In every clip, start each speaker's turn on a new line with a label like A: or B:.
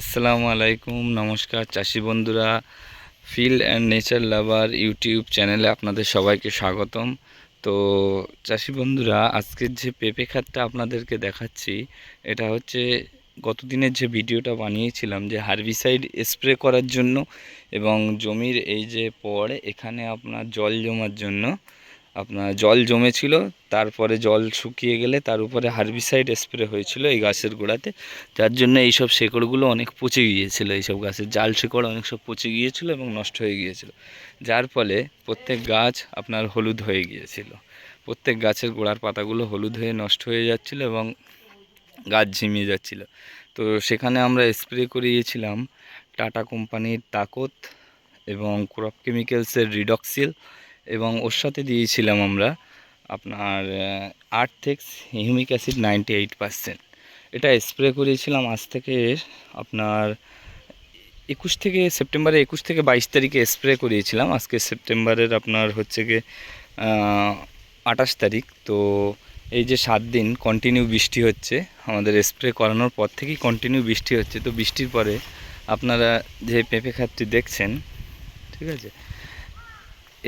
A: আসসালামু আলাইকুম, নমস্কার চাষি বন্ধুরা। Feel and nature lover YouTube চ্যানেলে আপনাদের সবাইকে স্বাগতম। তো চাষি বন্ধুরা, আজকের যে পেঁপে খাতটা আপনাদেরকে দেখাচ্ছি, এটা হচ্ছে গতদিনের যে ভিডিওটা বানিয়েছিলাম যে হার্বিসাইড স্প্রে করার জন্য এবং জমির এই যে পর এখানে আপনার জল জমার জন্য আপনার জল জমেছিল, তারপরে জল শুকিয়ে গেলে তার উপরে হার্বিসাইড স্প্রে হয়েছিল এই গাছের গোড়াতে। যার জন্য এইসব শেকড়গুলো অনেক পচে গিয়েছিল, এইসব গাছের জাল শেকড় অনেক সব পচে গিয়েছিল এবং নষ্ট হয়ে গিয়েছিল। যার ফলে প্রত্যেক গাছ আপনার হলুদ হয়ে গিয়েছিল। প্রত্যেক গাছের গোড়ার পাতাগুলো হলুদ হয়ে নষ্ট হয়ে যাচ্ছিল এবং গাছ ঝিমিয়ে যাচ্ছিল। তো সেখানে আমরা স্প্রে করিয়েছিলাম টাটা কোম্পানির তাকত এবং ক্রপ কেমিক্যালসের রিডক্সিল এবং ওর সাথে দিয়েছিলাম আমরা আপনার Earthex humic acid ninety eight percent. এটা স্প্রে করিয়েছিলাম আজ থেকে আপনার একুশ থেকে সেপ্টেম্বরে একুশ থেকে বাইশ তারিখে স্প্রে করিয়েছিলাম। আজকে সেপ্টেম্বরের আপনার হচ্ছে গিয়ে আঠাশ তারিখ। তো এই যে সাত দিন কন্টিনিউ বৃষ্টি হচ্ছে, আমাদের স্প্রে করানোর পর থেকেই কন্টিনিউ বৃষ্টি হচ্ছে। তো বৃষ্টির পরে আপনারা যে পেঁপে খাতটি দেখছেন, ঠিক আছে?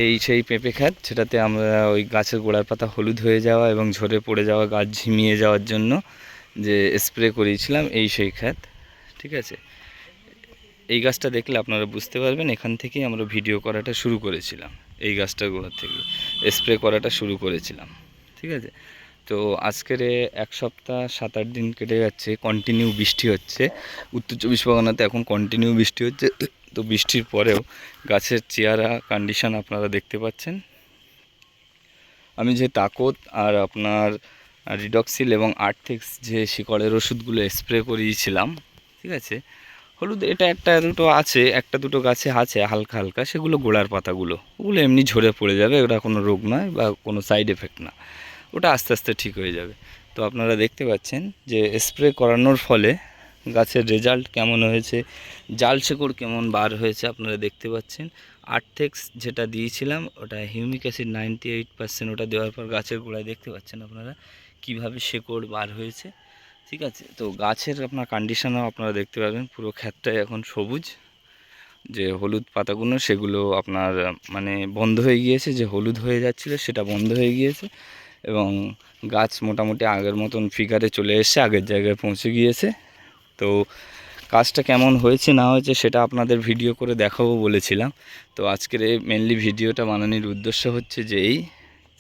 A: এই সেই পেঁপে খাত সেটাতে আমরা ওই গাছের গোড়ার পাতা হলুদ হয়ে যাওয়া এবং ঝরে পড়ে যাওয়া গাছ ঝিমিয়ে যাওয়ার জন্য যে স্প্রে করিয়েছিলাম এই সেই খাত ঠিক আছে? এই গাছটা দেখলে আপনারা বুঝতে পারবেন, এখান থেকেই আমরা ভিডিও করাটা শুরু করেছিলাম, এই গাছটার গোড়ার থেকে, স্প্রে করাটা শুরু করেছিলাম, ঠিক আছে? তো আজকের এক সপ্তাহ সাত আট দিন কেটে যাচ্ছে কন্টিনিউ বৃষ্টি হচ্ছে, উত্তর চব্বিশ পরগনাতে এখন কন্টিনিউ বৃষ্টি হচ্ছে তো বৃষ্টির পরেও গাছের চেয়ারা কন্ডিশন আপনারা দেখতে পাচ্ছেন। আমি যে তাকত আর আপনার রিডক্সিল এবং আর্থিক্স যে শিকড়ের ওষুধগুলো স্প্রে করিয়েছিলাম, ঠিক আছে? হলুদ, এটা একটা দুটো আছে, একটা দুটো গাছে আছে হালকা হালকা, সেগুলো গোড়ার পাতাগুলো। ওগুলো এমনি ঝরে পড়ে যাবে ওটা কোনো রোগ নয় বা কোনো সাইড এফেক্ট না। ওটা আস্তে আস্তে ঠিক হয়ে যাবে। তো আপনারা দেখতে পাচ্ছেন যে স্প্রে করানোর ফলে গাছের রেজাল্ট কেমন হয়েছে, জাল শেকড় কেমন বার হয়েছে আপনারা দেখতে পাচ্ছেন। আর্থেক্স যেটা দিয়েছিলাম, ওটা humic acid ninety eight percent ওটা দেওয়ার পর গাছের গোড়ায় দেখতে পাচ্ছেন আপনারা কীভাবে শেকড় বার হয়েছে। ঠিক আছে, তো গাছের আপনার কন্ডিশনও আপনারা দেখতে পাবেন, পুরো ক্ষেতটাই এখন সবুজ। যে হলুদ পাতাগুলো, সেগুলো আপনার মানে বন্ধ হয়ে গিয়েছে, যে হলুদ হয়ে যাচ্ছিল, সেটা বন্ধ হয়ে গিয়েছে। এবং গাছ মোটামুটি আগের মতন ফিগারে চলে এসছে, আগের জায়গায় পৌঁছে গিয়েছে। তো কাজটা কেমন হয়েছে, না হয়েছে সেটা আপনাদের ভিডিও করে দেখাবো বলেছিলাম। তো আজকের এই মেনলি ভিডিওটা বানানোর উদ্দেশ্য হচ্ছে যে এই,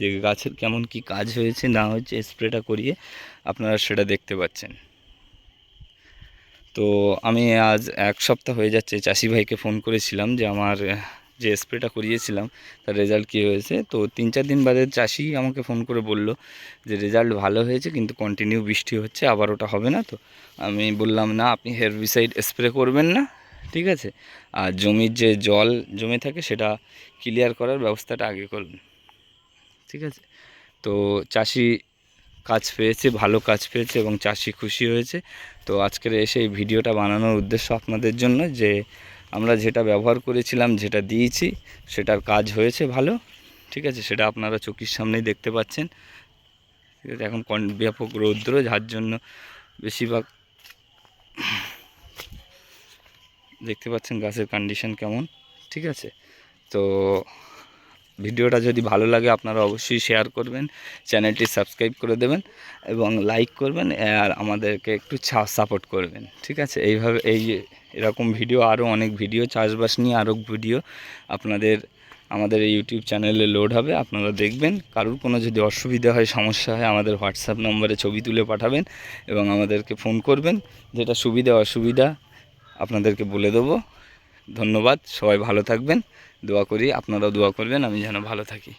A: যে গাছের কেমন কি কাজ হয়েছে, না হয়েছে স্প্রেটা করিয়ে আপনারা সেটা দেখতে পাচ্ছেন। তো আমি আজ এক সপ্তাহ হয়ে যাচ্ছে, চাষি ভাইকে ফোন করেছিলাম যে আমার যে স্প্রেটা করিয়েছিলাম, তার রেজাল্ট কী হয়েছে? তো তিন চার দিন বাদে চাষি আমাকে ফোন করে বলল যে রেজাল্ট ভালো হয়েছে, কিন্তু কন্টিনিউ বৃষ্টি হচ্ছে, আবার ওটা হবে না তো। আমি বললাম, না, আপনি হেরবিসাইড স্প্রে করবেন না, ঠিক আছে? আর জমির যে জল জমে থাকে, সেটা ক্লিয়ার করার ব্যবস্থাটা আগে করবেন। ঠিক আছে? তো চাষি কাজ পেয়েছে, ভালো কাজ পেয়েছে এবং চাষি খুশি হয়েছে। তো আজকের এসে এই ভিডিওটা বানানোর উদ্দেশ্য আপনাদের জন্য যে আমরা যেটা ব্যবহার করেছিলাম, যেটা দিয়েছি, সেটার কাজ হয়েছে ভালো। ঠিক আছে, সেটা আপনারা চোখের সামনেই দেখতে পাচ্ছেন। ঠিক আছে, এখন ব্যাপক রৌদ্র, যার জন্য বেশিরভাগ দেখতে পাচ্ছেন গাছের কন্ডিশন কেমন। ঠিক আছে, তো ভিডিওটা যদি ভালো লাগে, আপনারা অবশ্যই শেয়ার করবেন, চ্যানেলটি সাবস্ক্রাইব করে দেবেন এবং লাইক করবেন, আর আমাদেরকে একটু সাপোর্ট করবেন। ঠিক আছে, এইভাবে এই এরকম ভিডিও আরও অনেক ভিডিও চাষবাস নিয়ে আরও ভিডিও আপনাদের, আমাদের এই ইউটিউব চ্যানেলে লোড হবে। আপনারা দেখবেন, কারোর কোনো যদি অসুবিধা হয়, সমস্যা হয়, আমাদের হোয়াটসঅ্যাপ নম্বরে ছবি তুলে পাঠাবেন এবং আমাদেরকে ফোন করবেন। যেটা সুবিধা, অসুবিধা, আপনাদেরকে বলে দেবো। ধন্যবাদ, সবাই ভালো থাকবেন। দোয়া করি, আপনারাও দোয়া করবেন, আমি যেন ভালো থাকি।